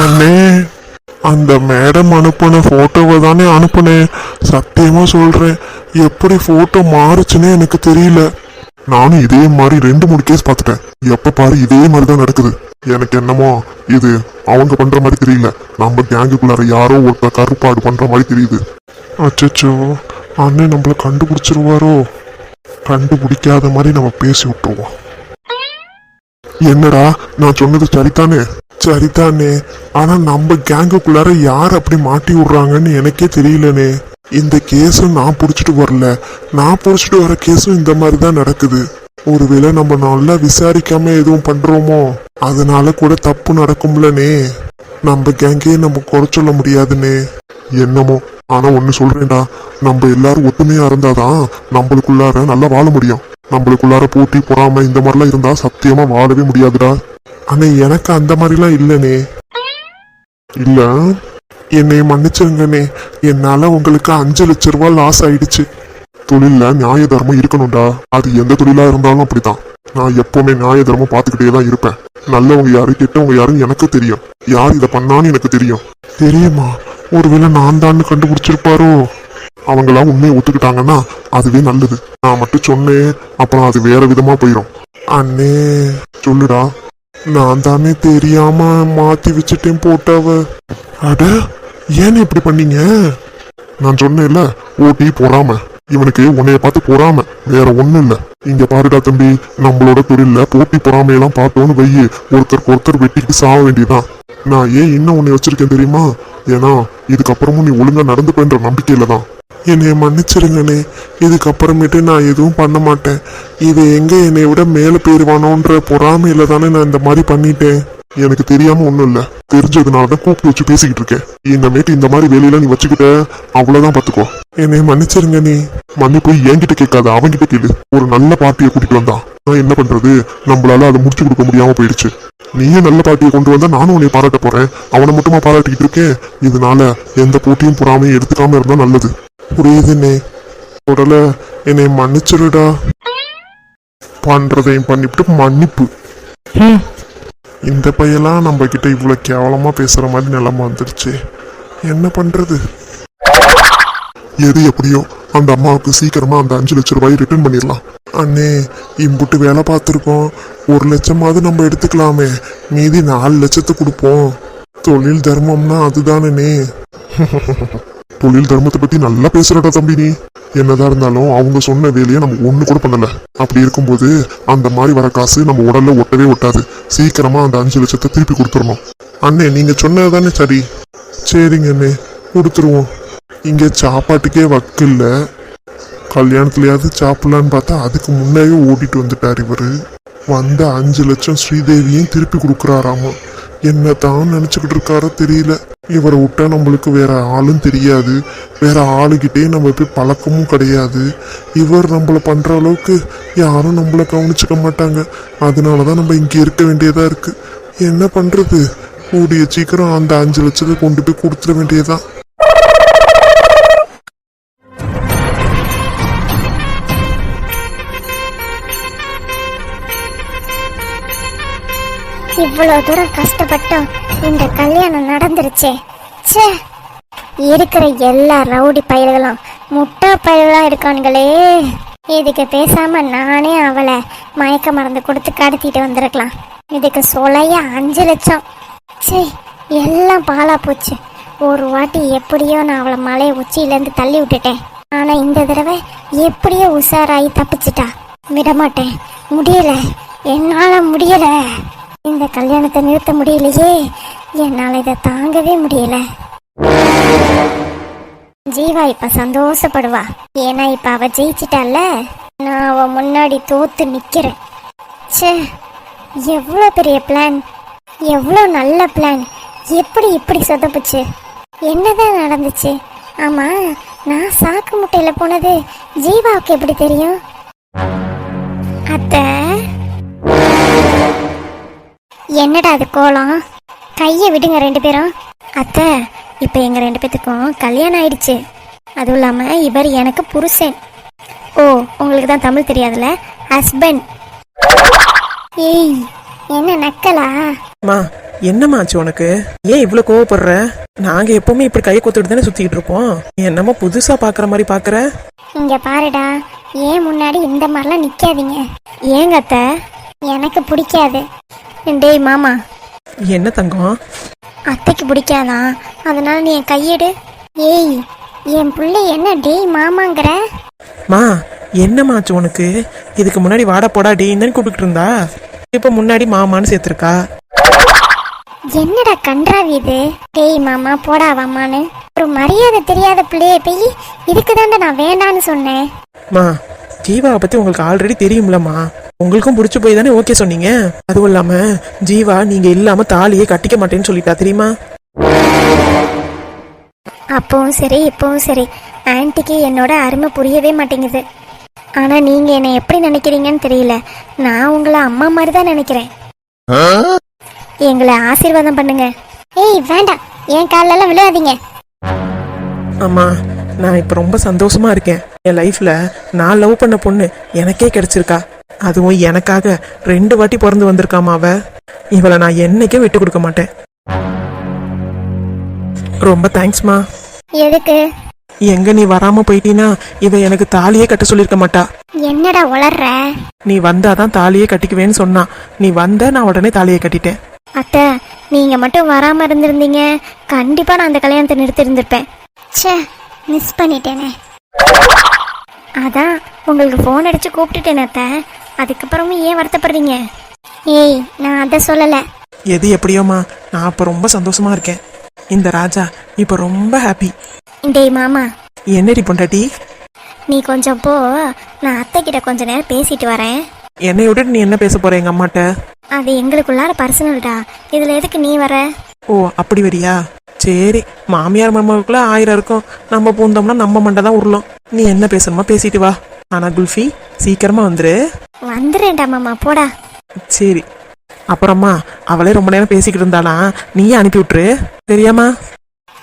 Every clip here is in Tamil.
அண்ணே அந்த மேடம் அனுப்பின ஃபோட்டோவை தானே அனுப்புனேன் சத்தியமாக சொல்கிறேன் எப்படி ஃபோட்டோ மாறுச்சுன்னே எனக்கு தெரியல. நானும் இதே மாதிரி ரெண்டு மூணு கேஸ் பார்த்துட்டேன். எப்போ பாரு இதே மாதிரி தான் நடக்குது. எனக்கு என்னமோ இது அவங்க பண்ணுற மாதிரி தெரியல. நம்ம கேங்குக்குள்ளார யாரோ ஒருத்தர் கருப்பாடு பண்ணுற மாதிரி தெரியுது. அச்சோ அண்ணே நம்மள கண்டுபிடிச்சிருவாரோ? கண்டுபிடிக்காத மாதிரி நம்ம பேசி விட்டுருவோம். என்னடா? நான் சொன்னது சரிதானே? சரிதானே. ஆனா நம்ம கேங்குக்குள்ளார யார் அப்படி மாட்டி விடுறாங்கன்னு எனக்கே தெரியலனே. இந்த கேஸும் நான் புடிச்சிட்டு வரல. நான் புடிச்சிட்டு வர கேஸும் இந்த மாதிரி தான் நடக்குது. ஒருவேளை நம்ம நல்லா விசாரிக்காம எதுவும் பண்றோமோ? அதனால கூட தப்பு நடக்கும்லனே. நம்ம கேங்கே நம்ம குறை சொல்ல முடியாதுனே. என்னமோ? ஆனா ஒன்னு சொல்றேன்டா. நம்ம எல்லாரும் ஒத்துமையா இருந்தாதான் நம்மளுக்குள்ளார நல்லா வாழ முடியும். நம்மளுக்குள்ளார போட்டி பொறாம இந்த மாதிரிலாம் இருந்தா சத்தியமா வாழவே முடியாதுடா. ஆனா எனக்கு அந்த மாதிரிலாம் இல்லனே இல்ல என்னை மன்னிச்சிருங்கண்ணே. என்னால உங்களுக்கு அஞ்சு லட்ச ரூபாய் லாஸ் ஆயிடுச்சு. தொழில்ல நியாய தர்மம் இருக்கணும்டா. அது எந்த தொழிலா இருந்தாலும் அப்படிதான் நான் எப்பவுமே நியாய தர்மம் பார்த்துக்கிட்டே தான் இருப்பேன். நல்லவங்க யாரு கெட்டவங்க யாருன்னு எனக்கு தெரியும். யார் இதை பண்ணான்னு எனக்கு தெரியும். தெரியுமா? ஒருவேளை நான் தான் கண்டுபிடிச்சிருப்பாரோ? அவங்களாம் உண்மையை ஒத்துக்கிட்டாங்கன்னா அதுவே நல்லது. நான் மட்டும் சொன்னேன் அப்புறம் அது வேற விதமா போயிடும் அண்ணே சொல்லுடா. நான் தானே தெரியாம மாத்தி வச்சுட்டேன் போட்டாவ. அட ஏன் இப்படி பண்ணீங்க? நான் சொன்னேன்ல ஓட்டி போறாம இவனுக்கு உன்னைய பார்த்து போறாம வேற ஒண்ணும் இல்ல. இங்க பாருடா தம்பி நம்மளோட தொழில்ல போட்டி பொறாமையெல்லாம் பார்த்தோன்னு வையி ஒருத்தருக்கு ஒருத்தர் வெட்டிட்டு சாக வேண்டியதான் நான் ஏன் இன்னும் உன்னை வச்சிருக்கேன் தெரியுமா? ஏன்னா இதுக்கப்புறமும் நீ ஒழுங்கா நடந்துப்பேன்ற நம்பிக்கையில தான். என்னை மன்னிச்சிருங்கண்ணே இதுக்கப்புறமேட்டு நான் எதுவும் பண்ண மாட்டேன். இது எங்க என்னை விட மேல போயிருவானோன்ற பொறாமையில தானே நான் இந்த மாதிரி பண்ணிட்டேன். எனக்கு தெரியாம ஒண்ணும் இல்ல. தெரிஞ்சதுனாலதான் கூப்பிட்டு வச்சு பேசிக்கிட்டு இருக்கேன். இனிமேட்டு இந்த மாதிரி வேலையெல்லாம் நீ வச்சுக்கிட்ட அவ்வளவுதான் பாத்துக்கோ. என்னை மன்னிச்சிருங்க நீ. மன்னிப்பு என்கிட்ட கேட்காத அவன்கிட்ட கேளு. ஒரு நல்ல பார்ட்டியை கூட்டிட்டு வந்தான் நான் என்ன பண்றது? நம்மளால அதை முடிச்சு கொடுக்க முடியாம போயிடுச்சு. நீயே நல்ல பாட்டியை கொண்டு வந்தா நானும் உன்னை பாராட்ட போறேன். அவனை மட்டுமா பாராட்டிக்கிட்டு இருக்கேன்? இதனால எந்த போட்டியும் பொறாமையும் எடுத்துக்காம இருந்தா நல்லது. புரியுதுன்னே உடல என்னை மன்னிச்சிருடா. பண்றதையும் பண்ணிவிட்டு மன்னிப்பு. இந்த பையெல்லாம் நம்ம கிட்ட இவ்வளவு கேவலமா பேசுற மாதிரி நிலைமை வந்துருச்சு. என்ன பண்றது? எது எப்படியோ அந்த அம்மாவுக்கு சீக்கிரமா அந்த அஞ்சு லட்ச ரூபாய் ரிட்டர்ன் பண்ணிடலாம். அண்ணே இம்புட்டு வேலை பார்த்துருக்கோம். ஒரு லட்சமாவது நம்ம எடுத்துக்கலாமே. மீதி நாலு லட்சத்தை கொடுப்போம். தொழில் தர்மம்னா அதுதானே. தொழில் தர்மத்தை பத்தி நல்லா பேசுறடா தம்பி நீ என்னதான் இருந்தாலும் அவங்க சொன்ன வேலையை நம்ம ஒண்ணு கூட பண்ணல. அப்படி இருக்கும்போது அந்த மாதிரி வர காசு நம்ம உடல்ல ஒட்டவே ஒட்டாது. சீக்கிரமா அந்த அஞ்சு லட்சத்தை திருப்பி கொடுத்துடணும் அண்ணே நீங்க சொன்னதுதானே சரி. சரிங்க அண்ணே கொடுத்துருவோம். இங்க சாப்பாட்டுக்கே வக்கு இல்லை. கல்யாணத்துலயாவது சாப்பிடலான்னு பார்த்தா அதுக்கு முன்னாடியே ஓட்டிட்டு வந்துட்டார் இவர். வந்த அஞ்சு லட்சம் ஸ்ரீதேவியும் திருப்பி கொடுக்குறாராமா. என்ன தான் நினச்சிக்கிட்டு இருக்காரோ தெரியல. இவரை விட்டா நம்மளுக்கு வேற ஆளும் தெரியாது. வேற ஆளுகிட்டே நம்ம போய் பழக்கமும் கிடையாது. இவர் நம்மள பண்ணுற அளவுக்கு யாரும் நம்மள கவனிச்சுக்க மாட்டாங்க. அதனால தான் நம்ம இங்கே இருக்க வேண்டியதாக இருக்குது என்ன பண்ணுறது கூடிய சீக்கிரம் அந்த அஞ்சு லட்சத்தை கொண்டு போய் கொடுத்துட வேண்டியதான் இவ்வளவு தூரம் கஷ்டப்பட்டோம். இந்த கல்யாணம் நடந்துருச்சே. ச்சே. இருக்கிற எல்லா ரவுடி பயல்களும் முட்டா பயல்களா இருக்கானுங்களே. இதுக்கு பேசாம நானே அவளை மயக்க மருந்து கொடுத்து கடத்திட்டு வந்திருக்கலாம். இதுக்கு சொலைய அஞ்சு லட்சம். ச்சே எல்லாம் பாலா போச்சு. ஒரு வாட்டி எப்படியோ நான் அவளை மலையை உச்சியிலேருந்து தள்ளி விட்டுட்டேன். ஆனா இந்த தடவை எப்படியோ உஷாராகி தப்பிச்சிட்டா. விடமாட்டேன். முடியல. என்னால் முடியலை. இந்த கல்யாணத்தை நிறுத்த முடியலையே. என்னால இதை தாங்கவே முடியல. ஜீவா இப்ப சந்தோஷப்படுவா. ஏன்னா இப்ப அவ ஜெயிச்சிட்டால நான் அவ முன்னாடி தோத்து நிக்கிறேன். ச்சே எவ்வளோ பெரிய பிளான் எவ்வளோ நல்ல பிளான் எப்படி இப்படி சொதப்புச்சு? என்னதான் நடந்துச்சு? ஆமா நான் சாக்கு முட்டையில போனது ஜீவாவுக்கு எப்படி தெரியும்? அத்தை என்னடா அது கோலம்? கையை விடுங்க ரெண்டு பேரும். அத்தை இப்போ எங்க ரெண்டு பேத்துக்கும் கல்யாணம் ஆயிடுச்சு. அதுவும் இல்லாம இவர் எனக்கு புருஷன். ஓ உங்களுக்கு தான் தமிழ் தெரியாதுல்ல? ஹஸ்பண்ட் ஏய் என்ன நக்கலா? அம்மா என்னம்மா ஆச்சு உனக்கு? ஏன் இவ்வளோ கோவப்படுற? நாங்க எப்பவுமே இப்படி கை கொத்துட்டு தானே சுத்திக்கிட்டு இருப்போம் நீ என்னமோ புதுசா பாக்குற மாதிரி பாக்குற? இங்க பாருடா ஏன் முன்னாடி இந்த மாதிரிலாம் நிக்காதீங்க. ஏங்க அத்தை? எனக்கு பிடிக்காது. டேய் மாமா. என்ன தங்கம்? அத்தைக்கு பிடிக்காதான் அதனால நீ என் கையெடு. ஏய் என் பிள்ளை என்ன டேய் மாமாங்கிற? மா என்னம்மா ஆச்சு உனக்கு? இதுக்கு முன்னாடி வாடா போடா டேன்னு கூப்பிட்டு இருந்தா? இப்ப முன்னாடி மாமான்னு சேர்த்திருக்கா? என்னடா கன்றாவி இது? டேய் மாமா போடா வாமான்னு. ஒரு மரியாதை தெரியாத பிள்ளைய போய் இதுக்கு நான் வேண்டான்னு சொன்னேன். மா ஜீவாவை பத்தி உங்களுக்கு ஆல்ரெடி தெரியும்லம்மா. உங்களுக்கும் பிடிச்சி போய் தானே ஓகே சொன்னீங்க? அதுவும் இல்லாம ஜீவா நீங்க இல்லாம தாலியே கட்டிக்க மாட்டேன்னு சொல்லிட்டா தெரியுமா? அப்பவும் சரி இப்பவும் சரி. ஆன்ட்டிக்கு என்னோட அருமை புரியவே மாட்டேங்குது. ஆனா நீங்க என்னை எப்படி நினைக்கிறீங்கன்னு தெரியல. நான் உங்களை அம்மா மாதிரி தான் நினைக்கிறேன். எங்களை ஆசீர்வாதம் பண்ணுங்க. ஏய் வேண்டாம். என் காலெல்லாம் விழுகாதீங்க ஆமா நான் இப்ப ரொம்ப சந்தோஷமா இருக்கேன். என் லைஃப்ல நான் லவ் பண்ண பொண்ணு எனக்கே கிடைச்சிருக்கா. அதுவும் எனக்காக ரெண்டு வாட்டி பிறந்து வந்திருக்காமா அவ? இவளை நான் என்னைக்கும் விட்டு கொடுக்க மாட்டேன். ரொம்ப தேங்க்ஸ்மா எதுக்கு? எங்க நீ வராம போயிட்டீனா இவ எனக்கு தாலியே கட்ட சொல்லியிருக்க மாட்டா. என்னடா உளர்ற? நீ வந்தாதான் தாலியே கட்டிக்குவேன்னு சொன்னா. நீ வந்த நான் உடனே தாலியை கட்டிட்டேன். அத்தை நீங்க மட்டும் வராம இருந்திருந்தீங்க. கண்டிப்பா நான் அந்த கல்யாணத்தை நிறுத்தி இருந்திருப்பேன். ச்சே மிஸ் பண்ணிட்டேனே. அதான் உங்களுக்கு ஃபோன் அடிச்சு கூப்பிட்டுட்டேன் அத்தை. அதுக்கப்புறமும் ஏன் வருத்தப்படுறீங்க? ஏய் நான் அதை சொல்லலை. எது எப்படியோமா நான் அப்ப ரொம்ப சந்தோஷமா இருக்கேன். இந்த ராஜா இப்ப ரொம்ப ஹாப்பி டேய் மாமா. என்னடி பொண்டாட்டி? நீ கொஞ்சம் போ. நான் அத்தை கிட்ட கொஞ்ச நேரம் பேசிட்டு வரேன். என்னை விட்டுட்டு நீ என்ன பேச போற எங்க அம்மாட்ட? அது எங்களுக்குள்ளார பர்சனல்டா இதுல எதுக்கு நீ வர? ஓ அப்படி வரியா? சரி மாமியார் மருமகளுக்குள்ள ஆயிரம் இருக்கும். நம்ம பூந்தோம்னா நம்ம மண்டை தான் உருளும். நீ என்ன பேசணுமோ பேசிட்டு வா. ஆனா குல்ஃபி சீக்கிரமா வந்துரு. வந்துடுறேன்டா மாமா போடா. சரி. அப்புறமா அவளே ரொம்ப நேரம் பேசிக்கிட்டு இருந்தானா நீயே அனுப்பி விட்டுரு. தெரியாமா?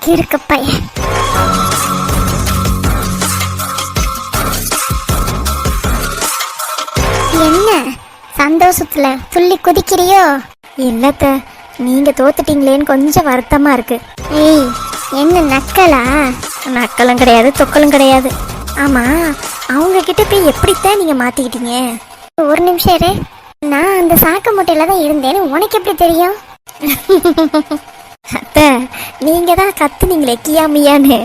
கிறுக்கு பையன் என்ன? சந்தோஷத்துல துள்ளி குதிக்கிறியோ? இல்லத்த நீங்க தோத்துட்டீங்களேன்னு கொஞ்சம் வருத்தமா இருக்கு. ஏய் என்ன நக்கலா? நக்கலும் கிடையாது தொக்கலும் கிடையாது. ஆமா அவங்க கிட்ட போய் எப்படித்தான் நீங்க மாத்திக்கிட்டீங்க? ஒரு நிமிஷம் இரு. நான் அந்த சாக்கு மூட்டையில தான் இருந்தேன்னு உனக்கு எப்படி தெரியும்? அத்த நீங்க தான் கத்துனீங்களே கியாமியான்னு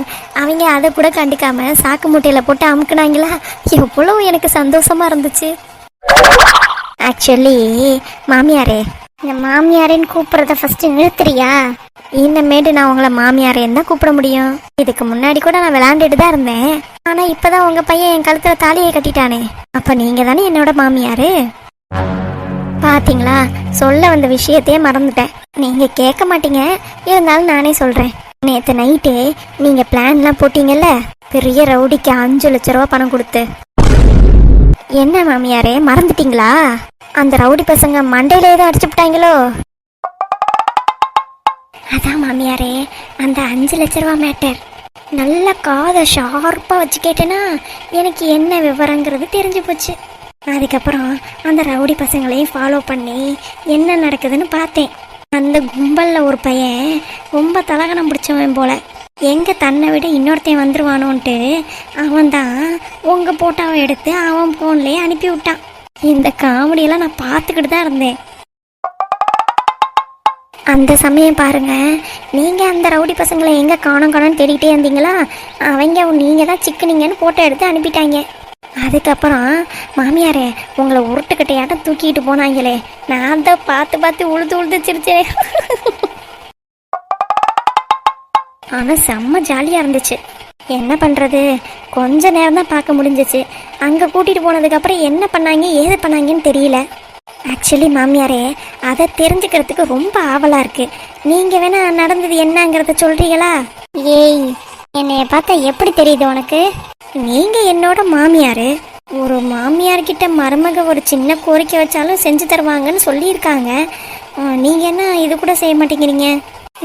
அவங்க அதை கூட கண்டுக்காம சாக்கு மூட்டையில போட்டு அமுக்குனாங்களா? எவ்வளவு எனக்கு சந்தோஷமா இருந்துச்சு. ஆக்சுவலி மாமியாரே இந்த மாமியாரேன்னு கூப்பிடுறத ஃபர்ஸ்ட் நிறுத்துறியா? இனிமேட்டு நான் உங்களை மாமியாரேன்னு தான் கூப்பிட முடியும். இதுக்கு முன்னாடி கூட நான் விளையாண்டுட்டு தான் இருந்தேன். ஆனா இப்பதான் உங்க பையன் என் கழுத்துல தாலியை கட்டிட்டானே. அப்ப நீங்க தானே என்னோட மாமியாரு? பாத்தீங்களா? சொல்ல வந்த விஷயத்தையே மறந்துட்டேன். நீங்க கேட்க மாட்டீங்க. இருந்தாலும் நானே சொல்றேன். நேத்து நைட்டு நீங்க பிளான்லாம் போட்டீங்கல்ல? பெரிய ரவுடிக்கு அஞ்சு லட்ச ரூபா பணம் கொடுத்து. என்ன மாமியாரே மறந்துட்டீங்களா? அந்த ரவுடி பசங்க மண்டையில ஏதோ அடிச்சு விட்டாங்களோ அதான் மாமியாரே அந்த அஞ்சு லட்ச ரூபா மேட்டர் நல்ல காதை ஷார்ப்பாக வச்சு கேட்டேன்னா எனக்கு என்ன விவரங்கிறது தெரிஞ்சு போச்சு. அதுக்கப்புறம் அந்த ரவுடி பசங்களையும் ஃபாலோ பண்ணி என்ன நடக்குதுன்னு பார்த்தேன். அந்த கும்பலில் ஒரு பையன் ரொம்ப தலகணம் பிடிச்சவன் போல. எங்க தன்னை விட இன்னொருத்தன் வந்துருவானோன்ட்டு அவன் தான் உங்க போட்டோவை எடுத்து அவன் ஃபோன்லேயே அனுப்பி விட்டான். இந்த காமெடியெல்லாம் நான் பார்த்துக்கிட்டு தான் இருந்தேன். அந்த சமயம் பாருங்க நீங்க அந்த ரவுடி பசங்களை எங்க காணோம் காணோம்னு தேடிக்கிட்டே இருந்தீங்களா? அவங்க நீங்க தான் சிக்கனிங்கன்னு போட்டோ எடுத்து அனுப்பிட்டாங்க. அதுக்கப்புறம் மாமியாரே உங்களை உருட்டுக்கிட்டையாட்டம் தூக்கிட்டு போனாங்களே. நான் தான் பார்த்து பார்த்து உழுது உழுது சிரிச்சேன். ஆனால் செம்ம ஜாலியாக இருந்துச்சு. என்ன பண்ணுறது கொஞ்ச நேரம் தான் பார்க்க முடிஞ்சிச்சு. அங்கே கூட்டிகிட்டு போனதுக்கப்புறம் என்ன பண்ணாங்க ஏது பண்ணாங்கன்னு தெரியல. ஆக்சுவலி மாமியாரே அதை தெரிஞ்சுக்கிறதுக்கு ரொம்ப ஆவலாக இருக்குது நீங்கள் வேணால் நடந்தது என்னங்கிறத சொல்கிறீங்களா ஏய் என்னைய பார்த்தா எப்படி தெரியுது உனக்கு? நீங்கள் என்னோட மாமியார். ஒரு மாமியார்கிட்ட மருமக ஒரு சின்ன கோரிக்கை வச்சாலும் செஞ்சு தருவாங்கன்னு சொல்லியிருக்காங்க. நீங்கள் என்ன இது கூட செய்ய மாட்டேங்கிறீங்க?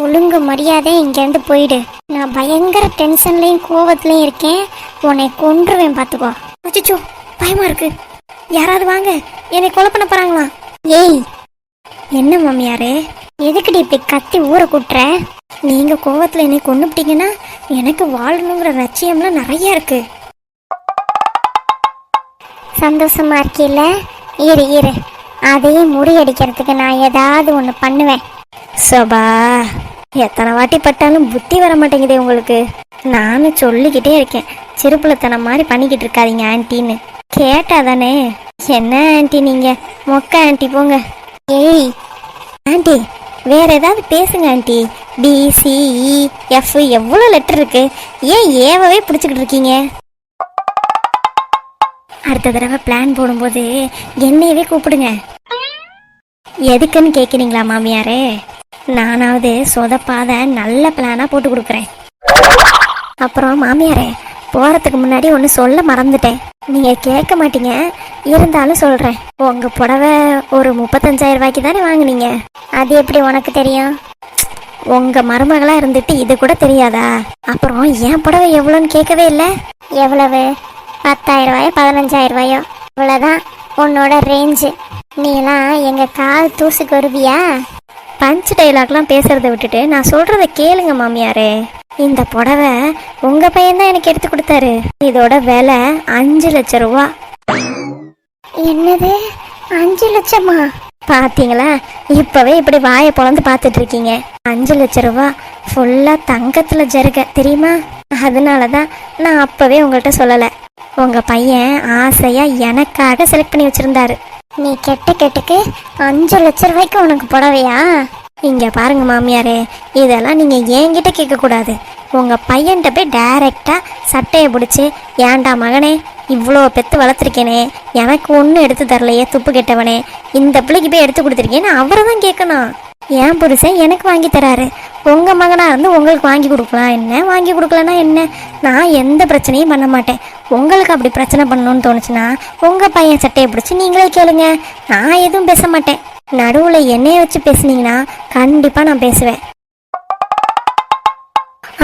ஒழுங்கு மரியாதை இங்கேருந்து போயிடு. நான் பயங்கர டென்ஷன்லையும் கோவத்துலையும் இருக்கேன். உன்னை கொன்றுவேன் பார்த்துக்கோ. அச்சோ பயமா இருக்கு. யாராவது வாங்க. என்னை கொலை பண்ண போறாங்களா? ஏய் என்ன மாமியாரு? எதுக்குடி இப்படி கத்தி ஊரை கூட்டுற? நீங்க கோவத்துல என்னை கொண்டுபிட்டீங்கன்னா எனக்கு வாழணுங்கிற லட்சியம்லாம் நிறைய இருக்கு. சந்தோஷமா இருக்கீல்ல? இரு இரு. அதையும் முறியடிக்கிறதுக்கு நான் ஏதாவது ஒன்று பண்ணுவேன். சோபா எத்தனை வாட்டி பட்டாலும் புத்தி வர மாட்டேங்குதே உங்களுக்கு. நானும் சொல்லிக்கிட்டே இருக்கேன். சிறுப்புலத்தனை மாதிரி பண்ணிக்கிட்டு இருக்காதீங்க ஆன்ட்டின்னு கேட்டா தானே என்ன ஆன்ட்டி நீங்க? மொக்க ஆன்ட்டி போங்க. ஏய் ஆன்ட்டி வேற ஏதாவது பேசுங்க aunty B C E F e, எவ்வளோ லெட்டர் இருக்கு? ஏன் ஏவவே பிடிச்சிக்கிட்டு இருக்கீங்க? அடுத்த தடவை பிளான் போடும்போது என்னையவே கூப்பிடுங்க. எதுக்குன்னு கேட்குறீங்களா மாமியாரே? நானாவது சொதப்பாத நல்ல பிளானாக போட்டு கொடுக்குறேன். அப்புறம் மாமியாரே போகிறதுக்கு முன்னாடி ஒன்று சொல்ல மறந்துட்டேன். நீங்கள் கேட்க மாட்டீங்க. இருந்தாலும் சொல்கிறேன் உங்கள் புடவை ஒரு முப்பத்தஞ்சாயிரம் ரூபாய்க்கு தானே வாங்குனீங்க? அது எப்படி உனக்கு தெரியும்? உங்க மருமகளா இருந்துட்டு இது கூட தெரியாதா? அப்புறம் என் புடவை எவ்வளோன்னு கேட்கவே இல்லை. எவ்வளவு? பத்தாயிரம் ரூபாயோ பதினஞ்சாயிரம் ரூபாயோ? இவ்வளோதான் உன்னோட ரேஞ்சு நீ எல்லாம் எங்க கால் தூசுக்கு வருவியா? பஞ்ச் டைலாக்லாம் பேசுறதை விட்டுட்டு நான் சொல்றத கேளுங்க மாமியாரே. இந்த புடவை உங்க பையன் தான் எனக்கு எடுத்து கொடுத்தாரு. இதோட விலை அஞ்சு லட்சம் ரூபா. என்னது? அஞ்சு லட்சமா? பாத்தீங்களா? இப்பவே இப்படி வாயை பொழந்து பார்த்துட்டு இருக்கீங்க. அஞ்சு லட்ச ரூபா ஃபுல்லா தங்கத்துல ஜருக தெரியுமா? அதனால தான் நான் அப்பவே உங்கள்கிட்ட சொல்லல. உங்க பையன் ஆசையா எனக்காக செலக்ட் பண்ணி வச்சிருந்தாரு. நீ கெட்ட கெட்டுக்கு அஞ்சு லட்ச ரூபாய்க்கு உனக்கு புடவையா? இங்க பாருங்க மாமியாரே இதெல்லாம் நீங்க என்கிட்ட கேட்க கூடாது உங்க பையன்கிட்ட போய் டைரக்டா சட்டையை பிடிச்சி ஏன்டா மகனே இவ்வளோ பெத்து வளர்த்துருக்கேனே எனக்கு ஒன்றும் எடுத்து தரலையே துப்பு கெட்டவனே இந்த பிள்ளைக்கு போய் எடுத்து கொடுத்துருக்கேன்னு அவரை தான் கேட்கணும். என் புருஷன் எனக்கு வாங்கி தராரு. உங்க மகனா இருந்து உங்களுக்கு வாங்கி கொடுக்கலாம். என்ன வாங்கி கொடுக்கலனா என்ன? நான் எந்த பிரச்சனையும் பண்ண மாட்டேன். உங்களுக்கு அப்படி பிரச்சனை பண்ணணும்னு தோணுச்சுன்னா உங்க பையன் சட்டையை பிடிச்சி நீங்களே கேளுங்க. நான் எதுவும் பேச மாட்டேன். நடுவில் என்னைய வச்சு பேசுனீங்கன்னா கண்டிப்பா நான் பேசுவேன்.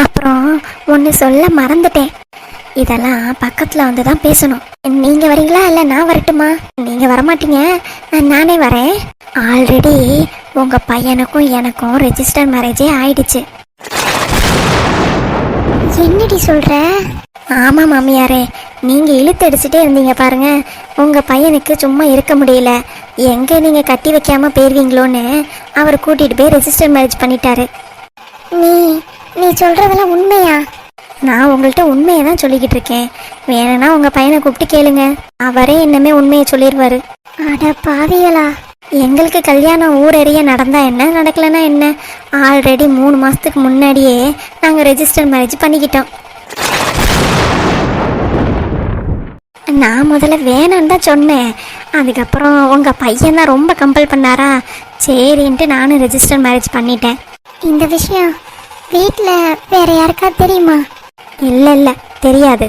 அப்புறம் ஒன்று சொல்ல மறந்துட்டேன். இதெல்லாம் பக்கத்தில் வந்து தான் பேசணும். நீங்கள் வரீங்களா இல்லை நான் வரட்டுமா? நீங்கள் வரமாட்டீங்க. நானே வரேன். ஆல்ரெடி உங்கள் பையனுக்கும் எனக்கும் ரெஜிஸ்டர் மேரேஜே ஆயிடுச்சு. என்னடி சொல்ற? ஆமா மாமியாரே நீங்க இழுத்து அடிச்சுட்டே இருந்தீங்க பாருங்க. உங்க பையனுக்கு சும்மா இருக்க முடியல. எங்க நீங்க கட்டி வைக்காம போயிருவீங்களோன்னு அவர் கூட்டிட்டு போய் ரெஜிஸ்டர் மேரேஜ் பண்ணிட்டாரு. நீ நீ சொல்றதெல்லாம் உண்மையா? நான் உங்கள்கிட்ட உண்மையை தான் சொல்லிக்கிட்டு இருக்கேன். வேணும்னா உங்க பையனை கூப்பிட்டு கேளுங்க. அவரே இன்னமே உண்மையை சொல்லிடுவாரு அட பாவிகளா. எங்களுக்கு கல்யாணம் ஊரறிய நடந்தா என்ன நடக்கலனா என்ன? ஆல்ரெடி மூணு மாசத்துக்கு முன்னாடியே நாங்க ரெஜிஸ்டர் மேரேஜ் பண்ணிக்கிட்டோம். நான் முதல்ல வேணான்னு தான் சொன்னேன். அதுக்கப்புறம் உங்கள் பையன் தான் ரொம்ப கம்பல் பண்ணாரா? சரின்ட்டு நானும் ரெஜிஸ்டர் மேரேஜ் பண்ணிட்டேன். இந்த விஷயம் வீட்டில் வேற யாருக்காவது தெரியுமா? இல்லை இல்லை தெரியாது.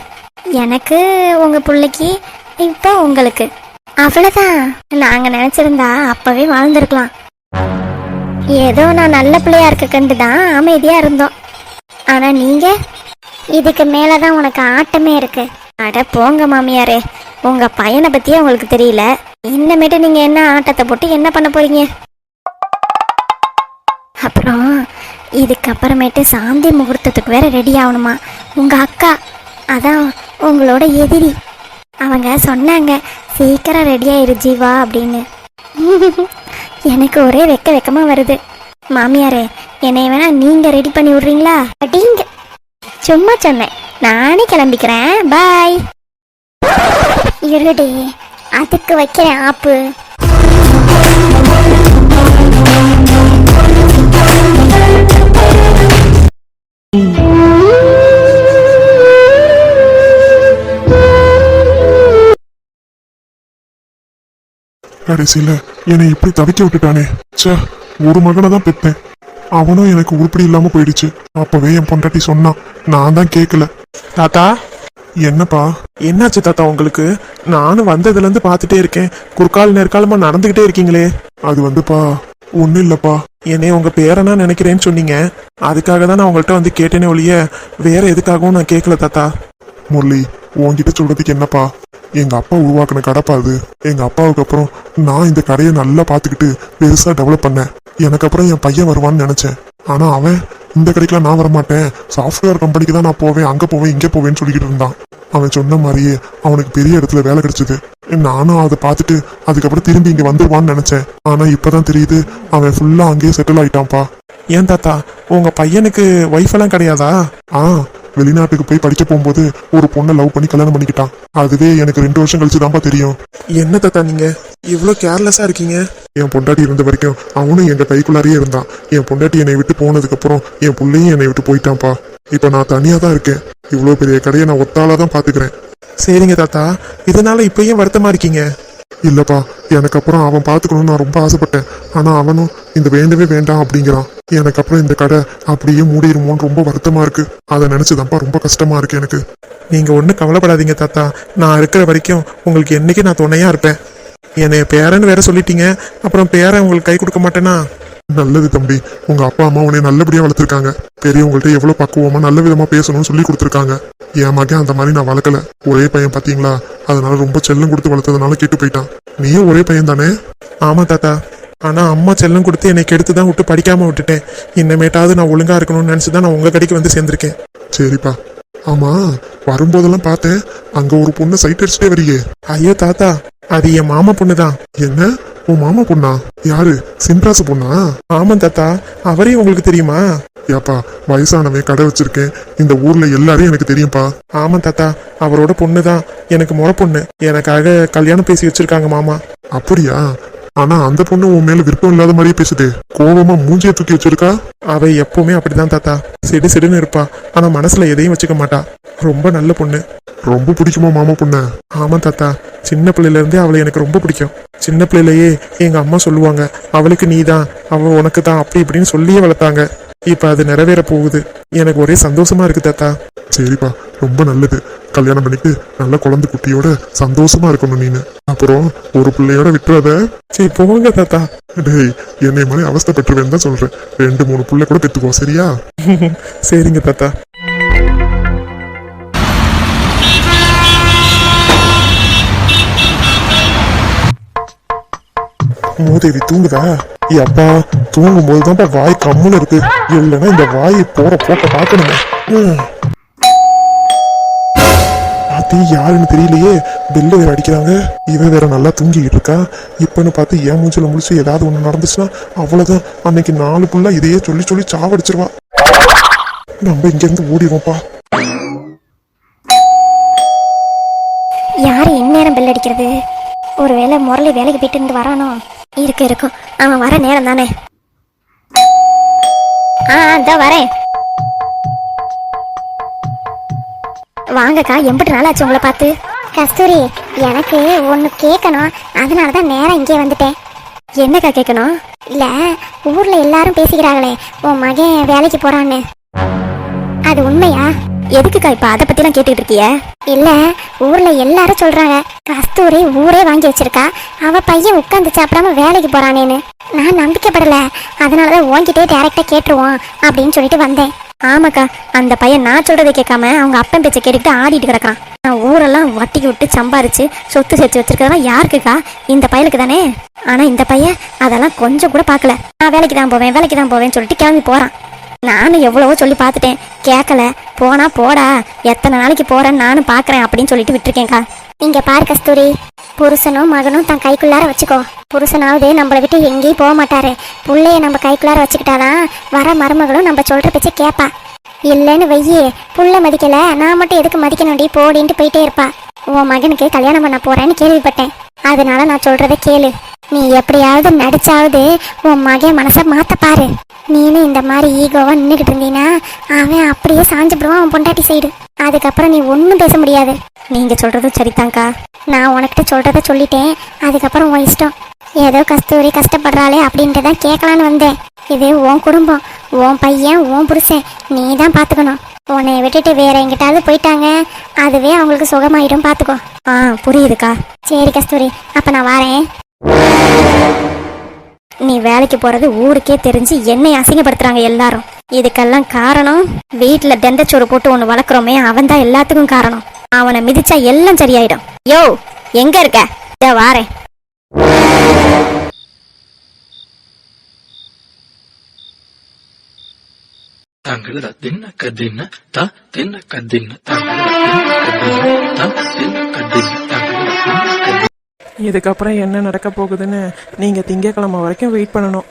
எனக்கு உங்கள் பிள்ளைக்கு இப்போ உங்களுக்கு. அவ்வளோதான் நாங்கள் நினச்சிருந்தா அப்போவே வாழ்ந்துருக்கலாம். ஏதோ நான் நல்ல பிள்ளையா இருக்க கண்டு தான் அமைதியாக இருந்தோம். ஆனால் நீங்கள் இதுக்கு மேலே தான் உனக்கு ஆட்டமே இருக்கு. அட போங்க மாமியாரே. உங்க பையனை பத்தியே உங்களுக்கு தெரியல. இன்னமேட்டு நீங்க என்ன ஆட்டத்தை போட்டு என்ன பண்ண போறீங்க? அப்புறம் இதுக்கப்புறமேட்டு சாந்தி முகூர்த்தத்துக்கு வேற ரெடி ஆகணுமா? உங்க அக்கா அதான் உங்களோட எதிரி. அவங்க சொன்னாங்க சீக்கிரம் ரெடி ஆயிரு ஜீவா அப்படின்னு. எனக்கு ஒரே வெக்க வெக்கமா வருது. மாமியாரே என்னை வேணா நீங்க ரெடி பண்ணி விடுறீங்களா? அப்படிங்க சும்மா சொன்னேன். நானே கிளம்பிக்கிறேன். பாய் இருடி அதுக்கு வைக்கிறேன் ஆப்பு. கடைசியில என்னை இப்படி தவிக்க விட்டுட்டானே. ச்சே ஒரு மகனை தான் பெத்தேன். அவனும் எனக்கு உருப்படி இல்லாம போயிடுச்சு. அப்பவே என் பொண்டாட்டி சொன்னான் நான் தான் கேட்கல தாத்தா? என்னப்பா? என்னாச்சு தாத்தா உங்களுக்கு? நானும் வந்ததுல இருந்து பார்த்துட்டே இருக்கேன். குறுக்கால் நேர்காலமா நடந்துகிட்டே இருக்கீங்களே. அது வந்துப்பா ஒன்றும் இல்லப்பா. என்னை உங்க பேரனா நினைக்கிறேன்னு சொன்னீங்க. அதுக்காக தான் நான் உங்கள்கிட்ட வந்து கேட்டேனே ஒழிய வேற எதுக்காகவும் நான் கேட்கல தாத்தா. முரளி உன்கிட்ட சொல்றதுக்கு என்னப்பா? எங்கள் அப்பா உருவாக்கின கடைப்பா அது. எங்கள் அப்பாவுக்கு அப்புறம் நான் இந்த கடையை நல்லா பார்த்துக்கிட்டு பெருசாக டெவலப் பண்ணேன். எனக்கு அப்புறம் என் பையன் வருவான்னு நினச்சேன். ஆனால் அவன் இந்த கடைக்கெலாம் நான் வரமாட்டேன். சாஃப்ட்வேர் கம்பெனிக்கு தான் நான் போவேன் அங்கே போவேன் இங்கே போவேன்னு சொல்லிக்கிட்டு இருந்தான். அவன் சொன்ன மாதிரியே அவனுக்கு பெரிய இடத்துல வேலை கிடைச்சது. நானும் அதை பார்த்துட்டு அதுக்கப்புறம் திரும்பி இங்கே வந்துடுவான்னு நினச்சேன். ஆனால் இப்போ தான் தெரியுது அவன் ஃபுல்லாக அங்கேயே செட்டில் ஆயிட்டான்ப்பா. ஏன் தாத்தா உங்க பையனுக்கு ஒய்ஃப் எல்லாம் கிடையாதா? ஆ வெளிநாட்டுக்கு போய் படிக்க போகும்போது ஒரு பொண்ணை லவ் பண்ணி கல்யாணம் பண்ணிக்கிட்டான். அதுவே எனக்கு ரெண்டு வருஷம் கழிச்சு தான்ப்பா தெரியும். என்ன தாத்தா நீங்க? இவ்வளோ கேர்லெஸ்ஸா இருக்கீங்க. என் பொண்டாட்டி இருந்த வரைக்கும் அவனும் எங்க கைக்குள்ளாரியே இருந்தான். என் பொண்டாட்டி என்னை விட்டு போனதுக்கு அப்புறம் என் புள்ளையும் என்னை விட்டு போயிட்டான்ப்பா இப்ப நான் தனியா தான் இருக்கேன். இவ்வளவு பெரிய கடையை நான் ஒத்தாளா தான் பாத்துக்கிறேன் சரிங்க தாத்தா. இதனால இப்போ ஏன் வருத்தமா இருக்கீங்க. இல்லப்பா எனக்கு அப்புறம் அவன் பார்த்துக்கணும்னு நான் ரொம்ப ஆசைப்பட்டேன். ஆனா அவனும் இந்த வேண்டவே வேண்டாம் அப்படிங்கிறான். எனக்கு அப்புறம் இந்த கடை அப்படியே மூடிடுமோன்னு ரொம்ப வருத்தமா இருக்கு. அதை நினைச்சுதான்ப்பா ரொம்ப கஷ்டமா இருக்கு எனக்கு. நீங்க ஒன்றும் கவலைப்படாதீங்க தாத்தா. நான் இருக்கிற வரைக்கும் உங்களுக்கு என்னைக்கு நான் துணையா இருப்பேன்? என்னை பேரன்னு வேற சொல்லிட்டீங்க. அப்புறம் பேரன் உங்களுக்கு கை கொடுக்க மாட்டேனா? நல்லது தம்பி. உங்க அப்பா அம்மா உன்னை நல்லபடியா வளர்த்துருக்காங்க. பெரியவங்கள்ட்ட எவ்வளவு பக்குவமா நல்ல விதமா பேசணும்னு சொல்லி கொடுத்துருக்காங்க. என் மகன் அந்த மாதிரி நான் வளர்க்கல. ஒரே பையன் பாத்தீங்களா? அதனால ரொம்ப செல்லம் கொடுத்து வளர்த்ததுனால கெட்டு போயிட்டான். நீயும் ஒரே பையன் தானே? ஆமா தாத்தா. ஆனா அம்மா செல்லம் கொடுத்து என்னை கெடுத்து தான் விட்டு படிக்காம விட்டுட்டேன். இனிமேட்டாவது நான் ஒழுங்கா இருக்கணும்னு நினைச்சு தான் நான் உங்க கடைக்கு வந்து சேர்ந்திருக்கேன். சரிப்பா. ஆமா வரும்போதெல்லாம் பார்த்தேன். அங்க ஒரு பொண்ணு சைட் அடிச்சுட்டே வரியே. ஐயோ தாத்தா. அது என் மாமா பொண்ணு தான் என்ன? உன் மாமா பொண்ணா? யாரு? சின்ராசு பொண்ணா? ஆமா தாத்தா. அவரையும் உங்களுக்கு தெரியுமா? ஏப்பா வயசானவன் கடை வச்சிருக்கேன். இந்த ஊர்ல எல்லாரையும் எனக்கு தெரியும்ப்பா ஆமா தாத்தா. அவரோட பொண்ணு தான் எனக்கு முறை பொண்ணு. எனக்காக கல்யாணம் பேசி வச்சிருக்காங்க மாமா. அப்படியா? ஆனா அந்த பொண்ணு உன் மேல விருப்பம் இல்லாத மாதிரியே பேசுது. கோபமா மூஞ்சிய தூக்கி வச்சிருக்கா? அவ எப்பவுமே அப்படிதான் தாத்தா. சிடு சிடுன்னு இருப்பா. ஆனா மனசுல எதையும் வச்சுக்க மாட்டா. ரொம்ப நல்ல பொண்ணு. ரொம்ப பிடிக்குமா மாமா பொண்ணு? ஆமா தாத்தா. சின்ன பிள்ளையில இருந்தே அவளை எனக்கு ரொம்ப பிடிக்கும். சின்ன பிள்ளையிலயே எங்க அம்மா சொல்லுவாங்க அவளுக்கு நீ தான் அவ உனக்கு தான் அப்படி இப்படின்னு சொல்லியே வளர்த்தாங்க. இப்ப அது நிறைவேற போகுது. எனக்கு ஒரே சந்தோஷமா இருக்கு தாத்தா. சரிப்பா ரொம்ப நல்லது. கல்யாணம் பண்ணிட்டு நல்ல குழந்தை குட்டியோட சந்தோஷமா இருக்கணும் நீனு. அப்புறம் ஒரு பிள்ளையோட விட்டுறத. சரி போங்க தாத்தா. டேய் என்னை மாதிரி அவஸ்தைப்பட்டுருவேன்னு தான் சொல்றேன். ரெண்டு மூணு புள்ள கூட பெத்துக்கோ சரியா? சரிங்க தாத்தா. மூதேவி தூங்குதா? அப்பா தூங்கும் போது வாய் கம்முன்னு இருக்கு. இல்லைன்னா இந்த வாய் போற போக்க பாக்கணுங்க அது யாருன்னு தெரியலையே. பெல்லு வேற அடிக்கிறாங்க. இவன் வேற நல்லா தூங்கிக்கிட்டு இருக்கா. இப்பன்னு பார்த்து ஏன் மூஞ்சில முடிச்சு ஏதாவது ஒண்ணு நடந்துச்சுன்னா அவ்வளவுதான். அன்னைக்கு நாலு புள்ள இதையே சொல்லி சொல்லி சாவடிச்சிருவா. நம்ம இங்க இருந்து ஓடிடுவோம்ப்பா யாரு இந்நேரம் பெல் அடிக்கிறது? ஒருவேளை முரளி வேலைக்கு போயிட்டு இருந்து வரானோ? இருக்கு இருக்கும் அவன் வர நேரம் தானே. ஆ இதோ வரேன். வாங்கக்கா எம்பிட்டு நாள் ஆச்சு உங்களை பார்த்து. கஸ்தூரி எனக்கு ஒன்று கேட்கணும். அதனால தான் நேரம் இங்கே வந்துட்டேன். என்னக்கா கேட்கணும்? இல்லை ஊரில் எல்லாரும் பேசிக்கிறாங்களே. உன் மகன் வேலைக்கு போகிறான்னு அது உண்மையா? எதுக்குக்கா இப்ப அதை பத்திலாம் கேட்டுக்கிட்டு இருக்கிய? இல்ல ஊர்ல எல்லாரும் சொல்றாங்க. கஸ்தூரி ஊரே வாங்கி வச்சிருக்கா. அவ பையன் உட்காந்து சாப்பிடாம வேலைக்கு போறானேன்னு. நான் நம்பிக்கைப்படல. அதனாலதான் உன்கிட்டே டேரக்டா கேட்டுருவோம் அப்படின்னு சொல்லிட்டு வந்தேன். ஆமாக்கா அந்த பையன் நான் சொல்றதை கேட்காம அவங்க அப்பன் பேச்சை கேட்டுக்கிட்டு ஆடிட்டு கிடக்கான் நான் ஊரெல்லாம் வட்டிக்கு விட்டு சம்பாரிச்சு சொத்து சேர்த்து வச்சிருக்கிறதெல்லாம் யாருக்குக்கா? இந்த பையலுக்கு தானே? ஆனா இந்த பையன் அதெல்லாம் கொஞ்சம் கூட பார்க்கல. நான் வேலைக்கு தான் போவேன் வேலைக்கு தான் போவேன்னு சொல்லிட்டு கிளம்பி போறான். நானும் எவ்வளவோ சொல்லி பார்த்துட்டேன். கேட்கல போனா போடா. எத்தனை நாளைக்கு போறேன்னு நானும் பார்க்கறேன் அப்படின்னு சொல்லிட்டு விட்டுருக்கேன்க்கா. இங்க பாரு கஸ்தூரி. புருஷனும் மகனும் தன் கைக்குள்ளார வச்சுக்கோ. புருஷனாவது நம்மளை விட்டு எங்கேயும் போக மாட்டாரு. புள்ளைய நம்ம கைக்குள்ளார வச்சுக்கிட்டாதான் வர மருமகளும் நம்ம சொல்ற பேச்ச கேட்பா இல்லைன்னு வையே புள்ள மதிக்கல. நான் மட்டும் எதுக்கு மதிக்கணும்டி போடின்ட்டு போயிட்டே இருப்பா. உன் மகனுக்கு கல்யாணம் பண்ண போறேன்னு கேள்விப்பட்டேன். அதனால நான் சொல்றத கேளு. நீ எப்படியாவது நடிச்சாவது உன் மகன் மனசை மாத்த பாரு. நீனு இந்த மாதிரி ஈகோவா நின்றுக்கிட்டு இருந்தீன்னா அவன் அப்படியே சாஞ்சுப்படுவான் அவன் பொண்டாட்டி சைடு அதுக்கப்புறம் நீ ஒன்றும் பேச முடியாது. நீங்க சொல்றதும் சரிதாங்க்கா நான் உனக்கிட்ட சொல்றத சொல்லிட்டேன். அதுக்கப்புறம் உன் இஷ்டம். ஏதோ கஸ்தூரி கஷ்டப்படுறாளே அப்படின்ட்டு தான் கேட்கலான்னு வந்தேன். இது உன் குடும்பம். உன் பையன் உன் புருஷன் நீ தான் பார்த்துக்கணும் உன்னை விட்டுட்டு வேற எங்கிட்டாவது போயிட்டாங்க அதுவே அவங்களுக்கு சுகமாயிடும் பார்த்துக்கோ ஆ புரியுதுக்கா. சரி கஸ்தூரி அப்போ நான் வரேன். நீ வேலைக்கு போறது ஊருக்கே தெரிஞ்சு என்னை அசிங்கப்படுத்துறாங்க எல்லாரும். இதுக்கெல்லாம் காரணம் வீட்டுல தெண்டச்சோறு போட்டு ஒன்று வளர்க்குறோமே அவன் தான் எல்லாத்துக்கும் காரணம். அவனை மிதிச்சா எல்லாம் சரியாயிடும். யோ எங்க இருக்க? வாரேன். தாங்குகிற தின்ன கதின்ன த தின்ன கதின்ன இதுக்கப்புறம் என்ன நடக்க போகுதுன்னு நீங்கள் திங்கக்கிழமை வரைக்கும் வெயிட் பண்ணணும்.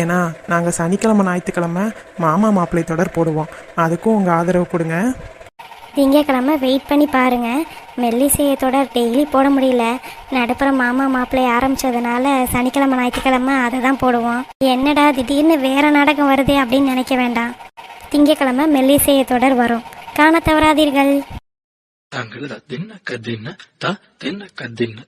ஏன்னா நாங்கள் சனிக்கிழமை ஞாயிற்றுக்கிழமை மாமா மாப்பிள்ளை தொடர் போடுவோம். அதுக்கும் உங்கள் ஆதரவு கொடுங்க. திங்கக்கிழமை வெயிட் பண்ணி பாருங்கள் மெல்லிசையத்தோட டெய்லி போட முடியல. நடுப்புற மாமா மாப்பிள்ளை ஆரம்பித்ததுனால சனிக்கிழமை ஞாயிற்றுக்கிழமை அதை தான் போடுவோம். என்னடா திடீர்னு வேறு நாடகம் வருது அப்படின்னு நினைக்க வேண்டாம். திங்கக்கிழமை மெல்லிசைய தொடர் வரும். காண தவறாதீர்கள். தங்கள தின்ன கதின்ன த தின்ன கதின்ன